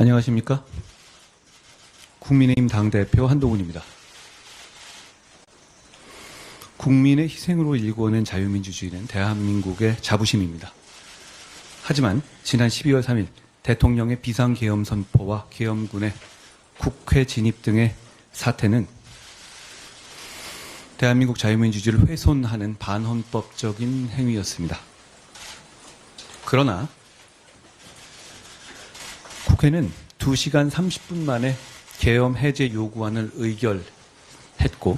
안녕하십니까? 국민의힘 당대표 한동훈입니다. 국민의 희생으로 일궈낸 자유민주주의는 대한민국의 자부심입니다. 하지만 지난 12월 3일 대통령의 비상계엄 선포와 계엄군의 국회 진입 등의 사태는 대한민국 자유민주주의를 훼손하는 반헌법적인 행위였습니다. 그러나 국회는 2시간 30분 만에 계엄 해제 요구안을 의결했고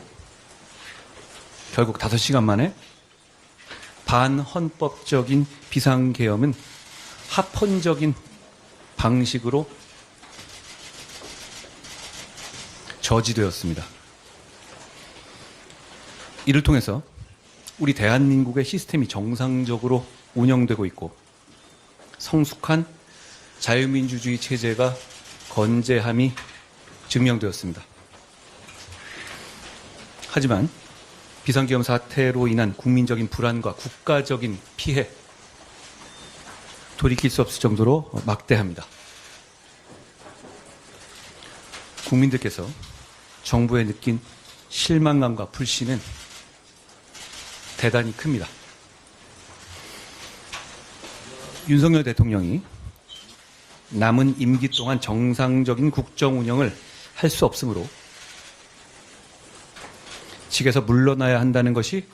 결국 5시간 만에 반헌법적인 비상계엄은 합헌적인 방식으로 저지되었습니다. 이를 통해서 우리 대한민국의 시스템이 정상적으로 운영되고 있고 성숙한 자유민주주의 체제가 건재함이 증명되었습니다. 하지만 비상계엄 사태로 인한 국민적인 불안과 국가적인 피해 돌이킬 수 없을 정도로 막대합니다. 국민들께서 정부에 느낀 실망감과 불신은 대단히 큽니다. 윤석열 대통령이 남은 임기 동안 정상적인 국정 운영을 할 수 없으므로 직에서 물러나야 한다는 것이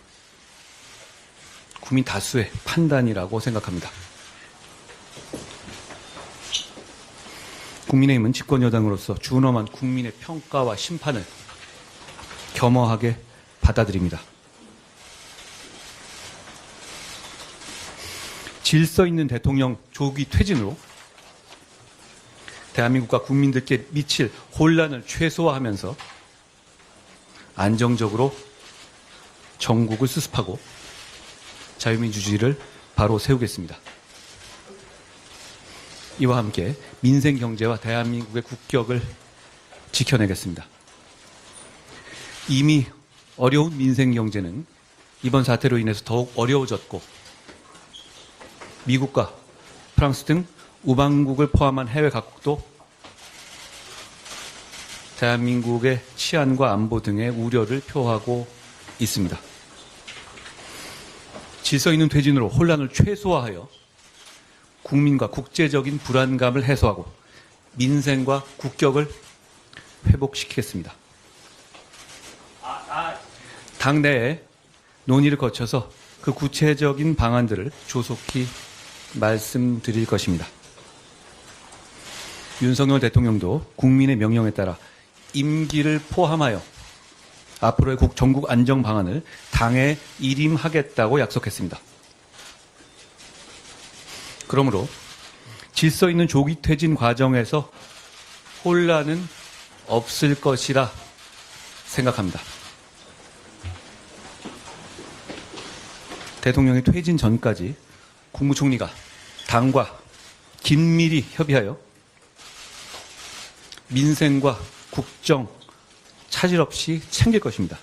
국민 다수의 판단이라고 생각합니다. 국민의힘은 집권여당으로서 준엄한 국민의 평가와 심판을 겸허하게 받아들입니다. 질서 있는 대통령 조기 퇴진으로 대한민국과 국민들께 미칠 혼란을 최소화하면서 안정적으로 전국을 수습하고 자유민주주의를 바로 세우겠습니다. 이와 함께 민생 경제와 대한민국의 국격을 지켜내겠습니다. 이미 어려운 민생 경제는 이번 사태로 인해서 더욱 어려워졌고 미국과 프랑스 등 우방국을 포함한 해외 각국도 대한민국의 치안과 안보 등의 우려를 표하고 있습니다. 질서 있는 퇴진으로 혼란을 최소화하여 국민과 국제적인 불안감을 해소하고 민생과 국격을 회복시키겠습니다. 당내에 논의를 거쳐서 그 구체적인 방안들을 조속히 말씀드릴 것입니다. 윤석열 대통령도 국민의 명령에 따라 임기를 포함하여 앞으로의 국 전국 안정 방안을 당에 일임하겠다고 약속했습니다. 그러므로 질서 있는 조기 퇴진 과정에서 혼란은 없을 것이라 생각합니다. 대통령이 퇴진 전까지 국무총리가 당과 긴밀히 협의하여 민생과 국정 차질 없이 챙길 것입니다.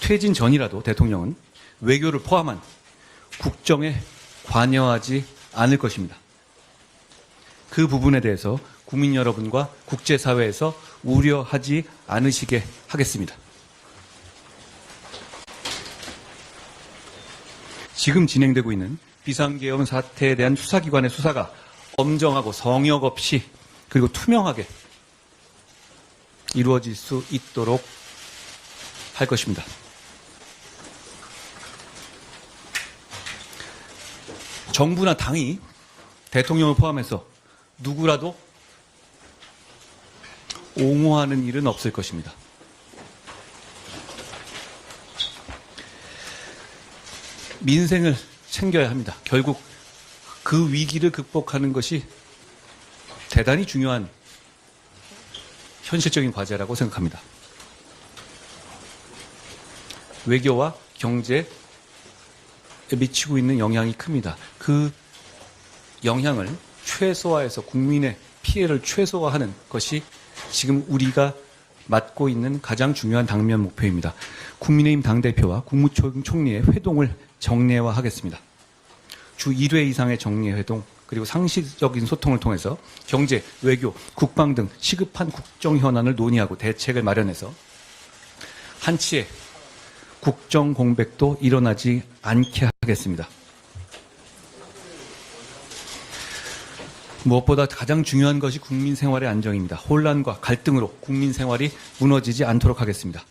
퇴진 전이라도 대통령은 외교를 포함한 국정에 관여하지 않을 것입니다. 그 부분에 대해서 국민 여러분과 국제사회에서 우려하지 않으시게 하겠습니다. 지금 진행되고 있는 비상계엄 사태에 대한 수사기관의 수사가 엄정하고 성역 없이 그리고 투명하게 이루어질 수 있도록 할 것입니다. 정부나 당이 대통령을 포함해서 누구라도 옹호하는 일은 없을 것입니다. 민생을 챙겨야 합니다. 결국 그 위기를 극복하는 것이 대단히 중요한 현실적인 과제라고 생각합니다. 외교와 경제에 미치고 있는 영향이 큽니다. 그 영향을 최소화해서 국민의 피해를 최소화하는 것이 지금 우리가 맡고 있는 가장 중요한 당면 목표입니다. 국민의힘 당대표와 국무총리의 회동을 정례화하겠습니다. 주 1회 이상의 정례 회동, 그리고 상시적인 소통을 통해서 경제, 외교, 국방 등 시급한 국정 현안을 논의하고 대책을 마련해서 한치의 국정 공백도 일어나지 않게 하겠습니다. 무엇보다 가장 중요한 것이 국민 생활의 안정입니다. 혼란과 갈등으로 국민 생활이 무너지지 않도록 하겠습니다.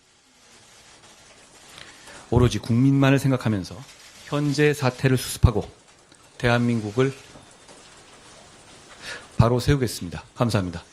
오로지 국민만을 생각하면서 현재 사태를 수습하고 대한민국을 바로 세우겠습니다. 감사합니다.